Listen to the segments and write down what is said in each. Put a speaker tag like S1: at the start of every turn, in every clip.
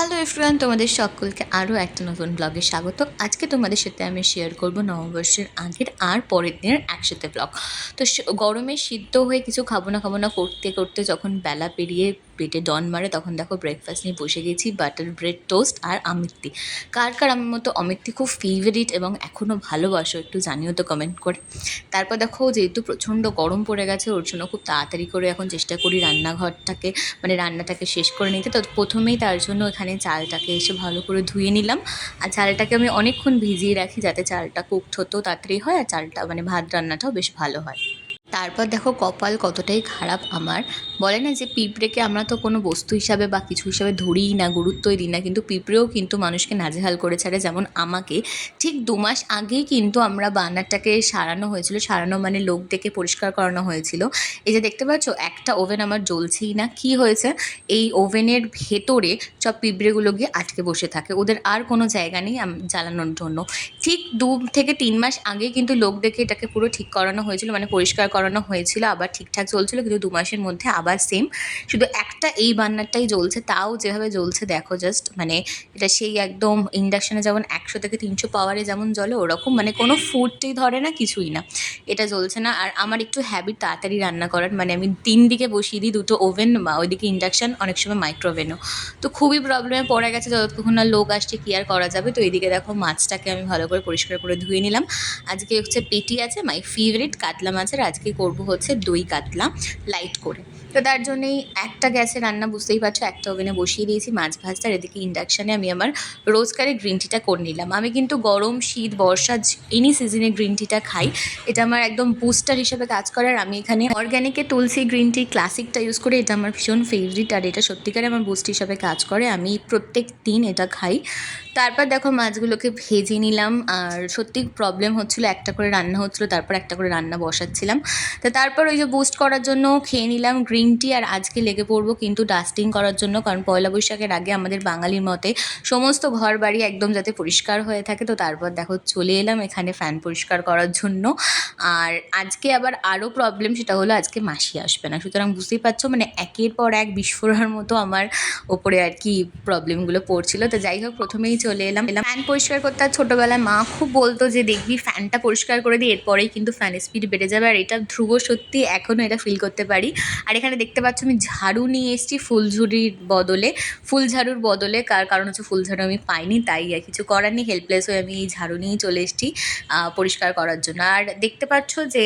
S1: Hello everyone, তোমাদের সকলকে আরও একটা নতুন ব্লগে স্বাগত। আজকে তোমাদের সাথে আমি শেয়ার করব নববর্ষের আগের আর পরের দিনের একসাথে ব্লগ তো গরমে সিদ্ধ হয়ে কিছু খাব না খাব না করতে করতে যখন বেলা পেরিয়ে পেটে ডন মারে, তখন দেখো ব্রেকফাস্ট নিয়ে বসে গেছি বাটার ব্রেড টোস্ট আর অমিত্তি কার কার আমার মতো অমিত্তি খুব ফেভারিট এবং এখনও ভালোবাসো একটু জানিও তো কমেন্ট করে। তারপর দেখো যেহেতু প্রচণ্ড গরম পড়ে গেছে, ওর জন্য খুব তাড়াতাড়ি করে এখন চেষ্টা করি রান্নাঘরটাকে মানে রান্নাটাকে শেষ করে নিতে। তো প্রথমেই তার জন্য এখানে চালটাকে এসে ভালো করে ধুয়ে নিলাম। আর চালটাকে আমি অনেকক্ষণ ভিজিয়ে রাখি যাতে চালটা কুকড হতেও তাড়াতাড়ি হয়, আর চালটা মানে ভাত রান্নাটাও বেশ ভালো হয়। তারপর দেখো কপাল কতটাই খারাপ আমার। বলে না যে পিঁপড়েকে আমরা তো কোনো বস্তু হিসাবে বা কিছু হিসাবে ধরিই না, গুরুত্বই দিই না, কিন্তু পিঁপড়েও কিন্তু মানুষকে নাজেহাল করে ছাড়ে। যেমন আমাকে ঠিক দু মাস আগেই কিন্তু আমরা বান্নারটাকে সারানো হয়েছিল। সারানো মানে লোক ডেকে পরিষ্কার করানো হয়েছিল। এই যে দেখতে পাচ্ছ, একটা ওভেন আমার জ্বলছেই না। কি হয়েছে? এই ওভেনের ভেতরে সব পিঁপড়েগুলো গিয়ে আটকে বসে থাকে। ওদের আর কোনো জায়গা নেই জ্বালানোর জন্য। ঠিক দু থেকে তিন মাস আগে কিন্তু লোক ডেকে এটাকে পুরো ঠিক করানো হয়েছিল মানে পরিষ্কার করানো হয়েছিল, আবার ঠিকঠাক চলছিল, কিন্তু দু মাসের মধ্যে আবার সেম শুধু একটা এই বান্নারটাই জ্বলছে, তাও যেভাবে জ্বলছে, দেখো জাস্ট মানে এটা সেই একদম ইন্ডাকশানে যেমন একশো থেকে তিনশো পাওয়ারে যেমন জ্বলে, ওরকম মানে কোনো ফুডটাই ধরে না, কিছুই না। এটা জ্বলছে না, আর আমার একটু হ্যাবিট তাড়াতাড়ি রান্না করার মানে আমি তিন দিকে বসিয়ে দিই দুটো ওভেন বা ওইদিকে ইন্ডাকশান অনেক সময় মাইক্রোওভেনও তো খুবই প্রবলেমে পড়ে গেছে, যতক্ষণ না লোক আসছে, কি আর করা যাবে? তো এইদিকে দেখো মাছটাকে আমি ভালো করে পরিষ্কার করে ধুয়ে নিলাম। আজকে হচ্ছে পেটি আছে মাই ফেভারিট কাতলা মাছের, আজকে করব হচ্ছে দই কাতলা লাইট করে। তো তার জন্যই একটা গ্যাসে রান্না বুঝতেই পারছ, একটা ওভেনে বসিয়ে দিয়েছি, মাছ ভাজতে আর এদিকে ইন্ডাকশানে আমি আমার রোজকারের গ্রিন টিটা করে নিলাম। আমি কিন্তু গরম, শীত, বর্ষা এনি সিজনে গ্রিন টিটা খাই, এটা আমার একদম বুস্টার হিসেবে কাজ করে। আর আমি এখানে অর্গ্যানিকের তুলসী গ্রিন টি ক্লাসিকটা ইউজ করি এটা আমার ভীষণ ফেভারিট আর এটা সত্যিকারে আমার বুস্ট হিসাবে কাজ করে। আমি প্রত্যেক দিন এটা খাই। তারপর দেখো মাছগুলোকে ভেজে নিলাম। আর সত্যি প্রবলেম হচ্ছিল, একটা করে রান্না হচ্ছিল, তারপর একটা করে রান্না বসাচ্ছিলাম। তো তারপর ওই যে বুস্ট করার জন্য খেয়ে নিলাম গ্রিন টি আর আজকে লেগে পড়ব কিন্তু ডাস্টিং করার জন্য, কারণ পয়লা বৈশাখের আগে আমাদের বাঙালির মতে সমস্ত ঘর বাড়ি একদম যাতে পরিষ্কার হয়ে থাকে। তো তারপর দেখো চলে এলাম এখানে ফ্যান পরিষ্কার করার জন্য। আর আজকে আবার আরও প্রবলেম সেটা হলো আজকে মাসি আসবে না। সুতরাং বুঝতেই পারছ মানে একের পর এক বিস্ফোরণের মতো আমার ওপরে আর কি প্রবলেমগুলো পড়ছিল। তো যাই হোক, প্রথমেই চলে এলাম। এলাম ফ্যান পরিষ্কার করতে আর ছোটোবেলায় মা খুব বলতো যে, দেখবি ফ্যানটা পরিষ্কার করে দিই এরপরেই কিন্তু ফ্যানের স্পিড বেড়ে যাবে। আর এটা ধ্রুব সত্যি এখনও এটা ফিল করতে পারি। আর এখানে দেখতে পাচ্ছ আমি ঝাড়ু নিয়ে এসেছি ফুলঝুরির বদলে। ফুল ঝাড়ুর বদলে কার কারণ হচ্ছে ফুল ঝাড়ু আমি পাইনি, তাই আর কিছু করার নেই। হেল্পলেস হয়ে আমি এই ঝাড়ু নিয়েই চলে এসেছি পরিষ্কার করার জন্য। আর দেখতে পাচ্ছ যে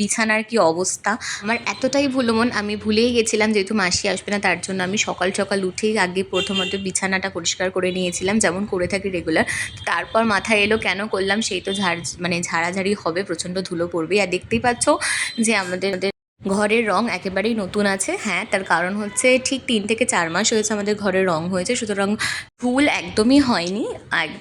S1: বিছানার কি অবস্থা। আমার এতটাই ভুলো মন, আমি ভুলেই গেছিলাম যেহেতু মাসি আসবে না, তার জন্য আমি সকাল সকাল উঠেই আগে প্রথমত বিছানাটা পরিষ্কার করে নিয়েছিলাম, যেমন করে থাকি রেগুলার তারপর মাথায় এলো, কেন করলাম? সেই তো ঝাড় মানে ঝাড়াঝাড়ি হবে, প্রচণ্ড ধুলো পড়বে আর দেখতেই পাচ্ছ যে আমাদের ঘরের রং একেবারেই নতুন আছে। হ্যাঁ তার কারণ হচ্ছে ঠিক তিন থেকে চার মাস হয়েছে আমাদের ঘরের রং হয়েছে, সুতরাং ঝুল একদমই হয়নি।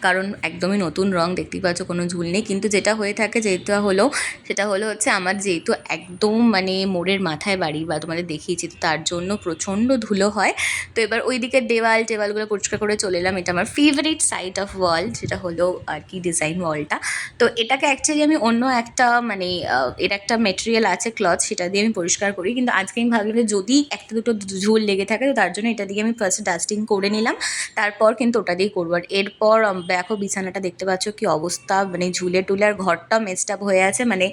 S1: কারণ একদমই নতুন রং দেখতেই পাচ্ছ, কোনো ঝুল নেই। কিন্তু যেটা হয়ে থাকে, যেটা হলো, সেটা হলো হচ্ছে আমার যেহেতু একদম মানে মোড়ের মাথায় বাড়ি বা তোমাদের দেখিয়েছি, তো তার জন্য প্রচণ্ড ধুলো হয়। তো এবার ওই দিকের দেওয়াল টেওয়ালগুলো পরিষ্কার করে চলে এলাম। এটা আমার ফেভারিট সাইড অফ ওয়াল যেটা হলো আর কি ডিজাইন ওয়ালটা তো এটাকে অ্যাকচুয়ালি আমি অন্য একটা মানে এর একটা মেটেরিয়াল আছে ক্লথ সেটা দিয়ে আমি পরিষ্কার করি। কিন্তু আজকে আমি ভাবলাম যে যদি একটা দুটো ঝুল লেগে থাকে, তো তার জন্য এটা দিয়ে আমি ফার্স্ট ডাস্টিং করে নিলাম। তারপর কিন্তু ওটা দিয়ে করব। আর এরপর দেখো বিছানাটা দেখতে পাচ্ছ কি অবস্থা। মানে ঝুলে টুলে আর ঘরটা মেস্ট আপ হয়ে আছে। মানে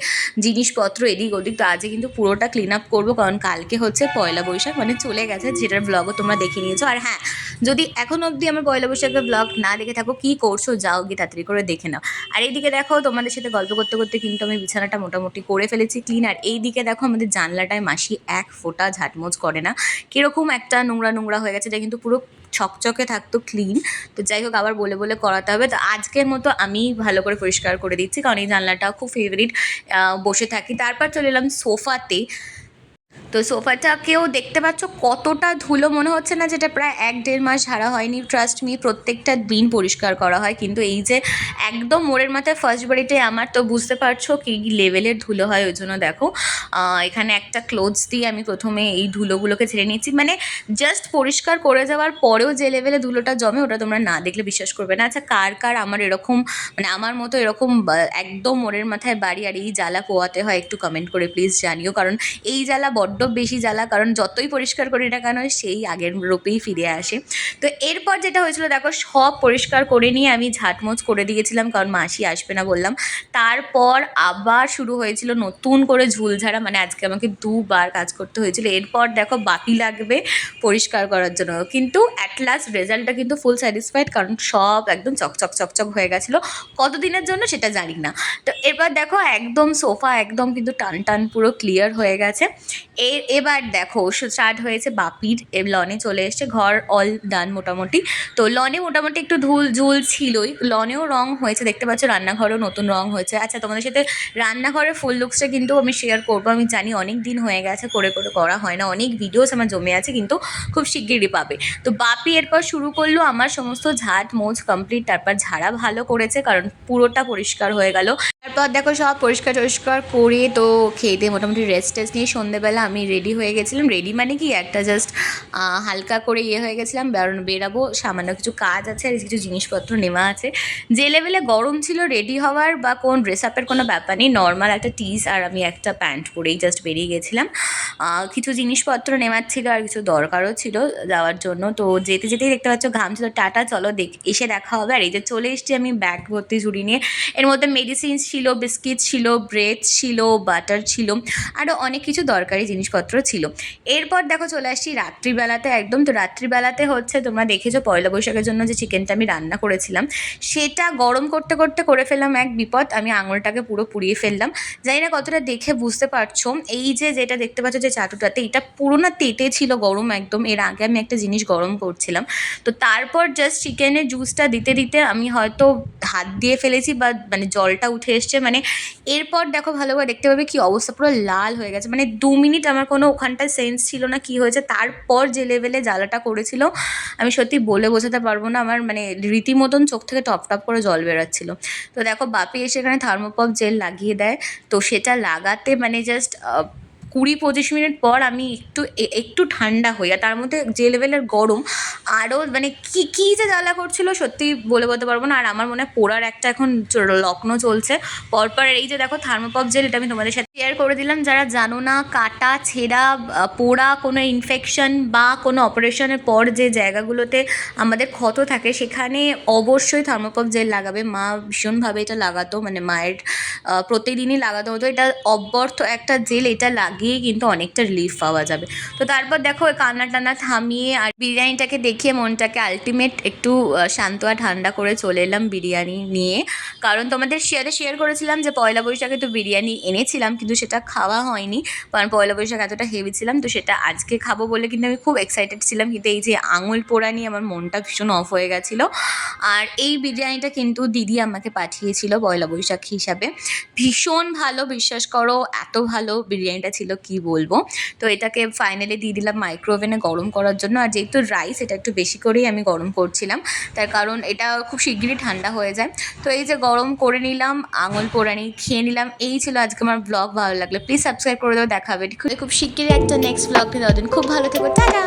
S1: জিনিসপত্র এদিক ওদিক। তো আজকে কিন্তু পুরোটা ক্লিন আপ করব। কারণ কালকে হচ্ছে পয়লা বৈশাখ। মানে চলে গেছে। যেটার ব্লগও তোমরা দেখে নিয়েছো। আর হ্যাঁ যদি এখন অবধি আমার পয়লা বৈশাখের ব্লগ না দেখে থাকো, কী করছ? যাও গিয়ে তাড়াতাড়ি করে দেখে নাও। আর এইদিকে দেখো, তোমাদের সাথে গল্প করতে করতে কিন্তু আমি বিছানাটা মোটামুটি করে ফেলেছি ক্লিন আর এইদিকে দেখো আমাদের জানলাটায় মাসি এক ফোঁটা ঝাটমোজ করে না। কীরকম একটা নোংরা নোংরা হয়ে গেছে, এটা কিন্তু পুরো ছকচকে থাকতো ক্লিন তো যাই হোক, আবার বলে বলে করাতে হবে। তো আজকের মতো আমি ভালো করে পরিষ্কার করে দিচ্ছি, কারণ এই জানলাটা খুব ফেভারিট বসে থাকি। তারপর চলে এলাম সোফাতে। তো সোফাটাকেও দেখতে পাচ্ছ, কতটা ধুলো মনে হচ্ছে না যেটা প্রায় এক দেড় মাস ঝাড়া হয়নি। ট্রাস্ট মি প্রত্যেকটা দিন পরিষ্কার করা হয়। কিন্তু এই যে একদম মোড়ের মাথায় ফার্স্ট বাড়িতে আমার, তো বুঝতে পারছ কি লেভেলের ধুলো হয় ওই জন্য দেখো। এখানে একটা ক্লোথস দিয়ে আমি প্রথমে এই ধুলোগুলোকে ছেড়ে নিচ্ছি মানে জাস্ট পরিষ্কার করে যাওয়ার পরেও যে লেভেলে ধুলোটা জমে, ওটা তোমরা না দেখলে বিশ্বাস করবে না। আচ্ছা কার কার আমার এরকম মানে আমার মতো এরকম একদম মোড়ের মাথায় বাড়ি আর এই জ্বালা পোয়াতে হয় একটু কমেন্ট করে প্লিজ জানিও। কারণ এই জ্বালা বড্ড বেশি জ্বালা, কারণ যতই পরিষ্কার করি না কেন, সেই আগের রূপেই ফিরে আসে। তো এরপর যেটা হয়েছিল, দেখো, সব পরিষ্কার করে নিয়ে আমি ঝাঁটমোজ করে দিয়েছিলাম, কারণ মাসি আসবে না বললাম। তারপর আবার শুরু হয়েছিল নতুন করে ঝুলঝাড়া মানে আজকে আমাকে দুবার কাজ করতে হয়েছিল। এরপর দেখো, বাকি লাগবে পরিষ্কার করার জন্য। কিন্তু অ্যাট লাস্ট রেজাল্টটা কিন্তু ফুল স্যাটিসফাইড কারণ সব একদম চকচক চকচক হয়ে গেছিল। কতদিনের জন্য সেটা জানি না। তো এবার দেখো, একদম সোফা একদম কিন্তু টান টান পুরো ক্লিয়ার হয়ে গেছে। এর এবার দেখো স্টার্ট হয়েছে, বাপির লনে চলে এসছে, ঘর অল ডান মোটামুটি। তো লনে মোটামুটি একটু ধুল ঝুল ছিলই, লনেও রং হয়েছে, দেখতে পাচ্ছ রান্নাঘরেও নতুন রং হয়েছে। আচ্ছা তোমাদের সাথে রান্নাঘরের ফুল লুকসটা কিন্তু আমি শেয়ার করব, আমি জানি অনেক দিন হয়ে গেছে, করে করে করা হয় না, অনেক ভিডিওস আমার জমে আছে, কিন্তু খুব শিগগিরই পাবে। তো বাপি এরপর শুরু করল আমার সমস্ত ঝাঁট মোজ কমপ্লিট তারপর ঝাড়া ভালো করেছে, কারণ পুরোটা পরিষ্কার হয়ে গেল। তারপর দেখো সব পরিষ্কার টরিষ্কার করে তো খেয়ে দিয়ে মোটামুটি রেস্ট টেস্ট নিয়ে সন্ধ্যেবেলা আমি রেডি হয়ে গেছিলাম। রেডি মানে কি? একটা জাস্ট হালকা করে ইয়ে হয়ে গেছিলাম বেরোনো বেরাবো, সামান্য কিছু কাজ আছে আর কিছু জিনিসপত্র নেওয়া আছে। যে লেভেলে গরম ছিল রেডি হওয়ার বা কোন ড্রেস আপের কোনো ব্যাপার নেই নর্মাল একটা টিস আর আমি একটা প্যান্ট পরেই জাস্ট বেরিয়ে গেছিলাম। কিছু জিনিসপত্র নেওয়ার ছিল আর কিছু দরকারও ছিল যাওয়ার জন্য। তো যেতে যেতেই দেখতে পাচ্ছ ঘাম ছিল। টাটা, চলো দেখ, এসে দেখা হবে। আর এই যে চলে এসছি আমি ব্যাগ ভর্তি ঝুড়ি নিয়ে। এর মধ্যে মেডিসিনস ছিল, বিস্কিট ছিল, ব্রেড ছিল, বাটার ছিল আরও অনেক কিছু দরকারি জিনিসপত্র ছিল। এরপর দেখো চলে আসছি রাত্রিবেলাতে একদম। তো রাত্রিবেলাতে হচ্ছে তোমরা দেখেছ পয়লা বৈশাখের জন্য যে চিকেনটা আমি রান্না করেছিলাম। সেটা গরম করতে করতে করে ফেললাম এক বিপদ। আমি আঙুলটাকে পুরো পুড়িয়ে ফেললাম। জানি না কতটা দেখে বুঝতে পারছ। এই যে যেটা দেখতে পাচ্ছ যে চাটুটাতে, এটা পুরো না তেতে ছিল গরম একদম। এর আগে আমি একটা জিনিস গরম করছিলাম। তো তারপর জাস্ট চিকেনের জুসটা দিতে দিতে আমি হয়তো হাত দিয়ে ফেলেছি বা মানে জলটা উঠে এসছে মানে এরপর দেখো ভালো করে দেখতে পাবে কি অবস্থা, পুরো লাল হয়ে গেছে। মানে দু মিনিট আমার কোনো ওখানটায় সেন্স ছিল না কি হয়েছে, তারপর যে লেভেলে জ্বালাটা করেছিল, আমি সত্যি বলে বোঝাতে পারব না, আমার মানে রীতিমতন চোখ থেকে টপ টপ করে জল বেরাচ্ছিল। তো দেখো বাপি এসে এখানে থার্মোপপ জেল লাগিয়ে দেয়, তো সেটা লাগাতে মানে জাস্ট কুড়ি পঁচিশ মিনিট পর আমি একটু একটু ঠান্ডা হই। আর তার মধ্যে যে লেভেলের গরম আরও মানে কী কী যে জ্বালা করছিল সত্যি বলে বলতে পারব না। আর আমার মনে হয় পোড়ার একটা এখন লগ্ন চলছে। পরপর এই যে দেখো থার্মোপপ জেল এটা আমি তোমাদের সাথে শেয়ার করে দিলাম। যারা জানো না, কাটা, ছেঁড়া পোড়া কোনো ইনফেকশন বা কোনো অপারেশনের পর যে জায়গাগুলোতে আমাদের ক্ষত থাকে, সেখানে অবশ্যই থার্মোপপ জেল লাগাবে। মা ভীষণভাবে এটা লাগাতো মানে মায়ের প্রতিদিনই লাগাতে। হতো এটা অব্যর্থ একটা জেল এটা লাগিয়ে কিন্তু অনেকটা রিলিফ পাওয়া যাবে। তো তারপর দেখো ওই কান্না টান্না থামিয়ে আর বিরিয়ানিটাকে দেখিয়ে মনটাকে আলটিমেট একটু শান্ত আর ঠান্ডা করে চলে এলাম বিরিয়ানি নিয়ে। কারণ তোমাদের শেয়ারে শেয়ার করেছিলাম যে পয়লা বৈশাখে তো বিরিয়ানি এনেছিলাম কিন্তু সেটা খাওয়া হয়নি। কারণ পয়লা বৈশাখ এতটা হেভি ছিলাম তো সেটা আজকে খাব বলে কিন্তু আমি খুব এক্সাইটেড ছিলাম। কিন্তু এই যে আঙুল পোড়া নিয়ে আমার মনটা ভীষণ অফ হয়ে গেছিল। আর এই বিরিয়ানিটা কিন্তু দিদি আমাকে পাঠিয়েছিল পয়লা বৈশাখ হিসাবে। ভীষণ ভালো, বিশ্বাস করো, এত ভালো বিরিয়ানিটা ছিল কি বলব? তো এটাকে ফাইনালি দিয়ে দিলাম মাইক্রোওভেনে গরম করার জন্য। আর যেহেতু রাইস এটা একটু বেশি করেই আমি গরম করছিলাম। তার কারণ এটা খুব শিগগিরই ঠান্ডা হয়ে যায়। তো এই যে গরম করে নিলাম, আঙুল পোড়ানি খেয়ে নিলাম। এই ছিল আজকে আমার ব্লগ ভালো লাগলে প্লিজ সাবস্ক্রাইব করে দেবো দেখাবে খুব শিগগিরই একটা নেক্সট ব্লগ দিন খুব ভালো থেকো, টাটা!